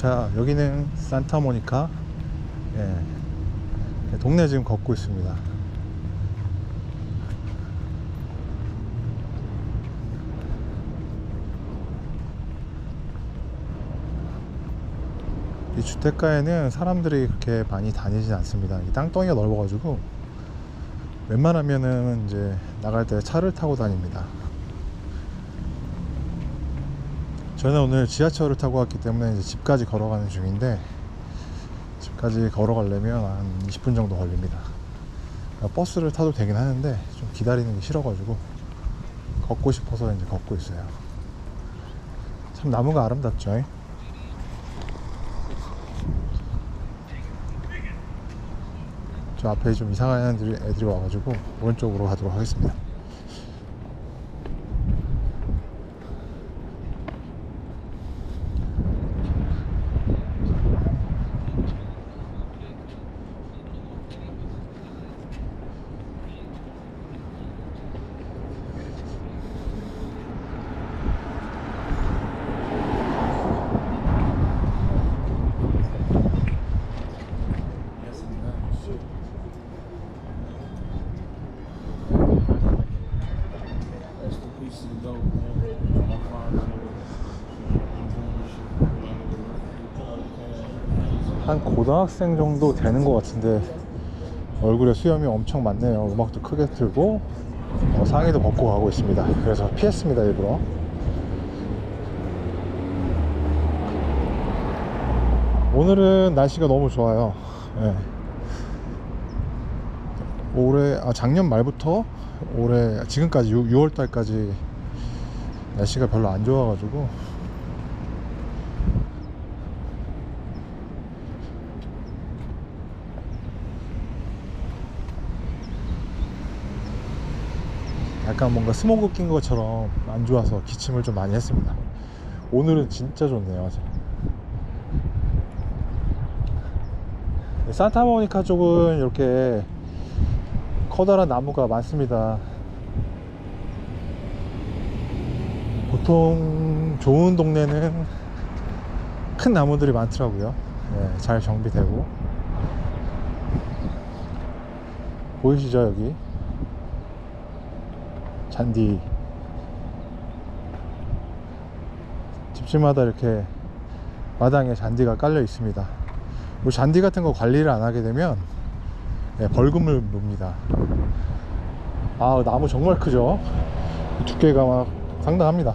자 여기는 산타모니카. 예. 동네 지금 걷고 있습니다. 이 주택가에는 사람들이 그렇게 많이 다니진 않습니다. 이 땅덩이가 넓어 가지고 웬만하면은 이제 나갈 때 차를 타고 다닙니다 저는 오늘 지하철을 타고 왔기 때문에 이제 집까지 걸어가는 중인데 집까지 걸어가려면 한 20분 정도 걸립니다. 버스를 타도 되긴 하는데 좀 기다리는 게 싫어가지고 걷고 싶어서 이제 걷고 있어요. 참 나무가 아름답죠. 저 앞에 좀 이상한 애들이, 애들이 와가지고 오른쪽으로 가도록 하겠습니다. 한 고등학생 정도 되는 것 같은데 얼굴에 수염이 엄청 많네요. 음악도 크게 틀고 어, 상의도 벗고 가고 있습니다. 그래서 피했습니다 일부러. 오늘은 날씨가 너무 좋아요. 예. 올해 아 작년 말부터 올해 지금까지 6, 월 달까지 날씨가 별로 안 좋아가지고 약간 뭔가 스모그 낀 것처럼 안 좋아서 기침을 좀 많이 했습니다. 오늘은 진짜 좋네요. 아주. 산타모니카 쪽은 이렇게 커다란 나무가 많습니다. 보통 좋은 동네는 큰 나무들이 많더라고요. 네, 잘 정비되고. 보이시죠, 여기? 잔디. 집집마다 이렇게 마당에 잔디가 깔려 있습니다. 뭐 잔디 같은 거 관리를 안 하게 되면 네, 벌금을 뭅니다. 아 나무 정말 크죠? 두께가 막 상당합니다.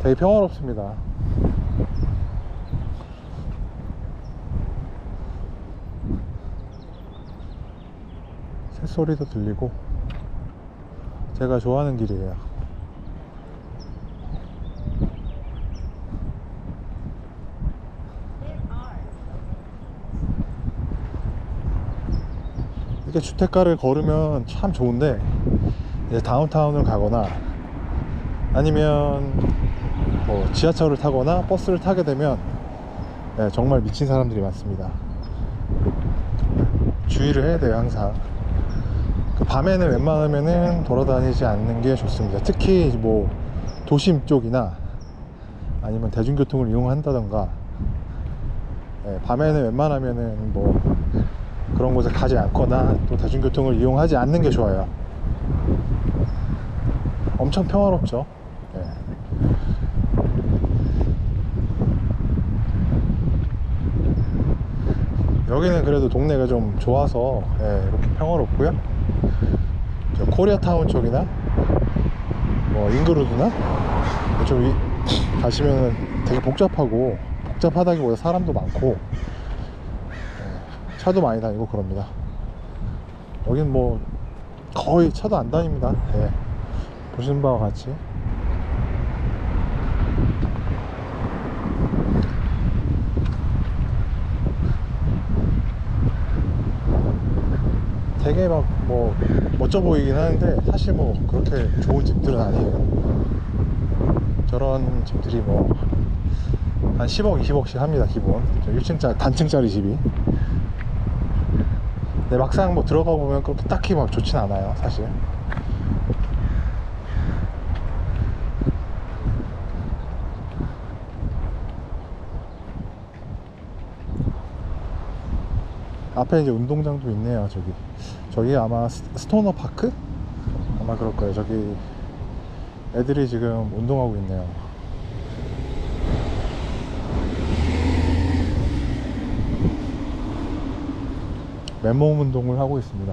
되게 평화롭습니다 소리도 들리고 제가 좋아하는 길이에요. 이렇게 주택가를 걸으면 참 좋은데 이제 다운타운을 가거나 아니면 뭐 지하철을 타거나 버스를 타게 되면 네, 정말 미친 사람들이 많습니다. 주의를 해야 돼요 항상 그 밤에는 웬만하면은 돌아다니지 않는 게 좋습니다. 특히 뭐 도심 쪽이나 아니면 대중교통을 이용한다던가 예, 밤에는 웬만하면은 뭐 그런 곳에 가지 않거나 또 대중교통을 이용하지 않는 게 좋아요. 엄청 평화롭죠. 예. 여기는 그래도 동네가 좀 좋아서 예, 이렇게 평화롭고요. 저 코리아타운 쪽이나 뭐 잉그루드나 좀 이- 가시면은 되게 복잡하고 복잡하다기보다 사람도 많고 예, 차도 많이 다니고 그럽니다. 여긴 뭐 거의 차도 안 다닙니다. 예. 보시는 바와 같이 되게 막 뭐 멋져 보이긴 하는데 사실 뭐 그렇게 좋은 집들은 아니에요. 저런 집들이 뭐 한 10억, 20억씩 합니다, 기본. 1층짜리, 단층짜리 집이. 근데 막상 뭐 들어가 보면 그렇게 딱히 막 좋진 않아요, 사실. 앞에 이제 운동장도 있네요, 저기. 저기 아마 스- 스토너 파크? 아마 그럴 거예요. 저기 애들이 지금 운동하고 있네요. 맨몸 운동을 하고 있습니다.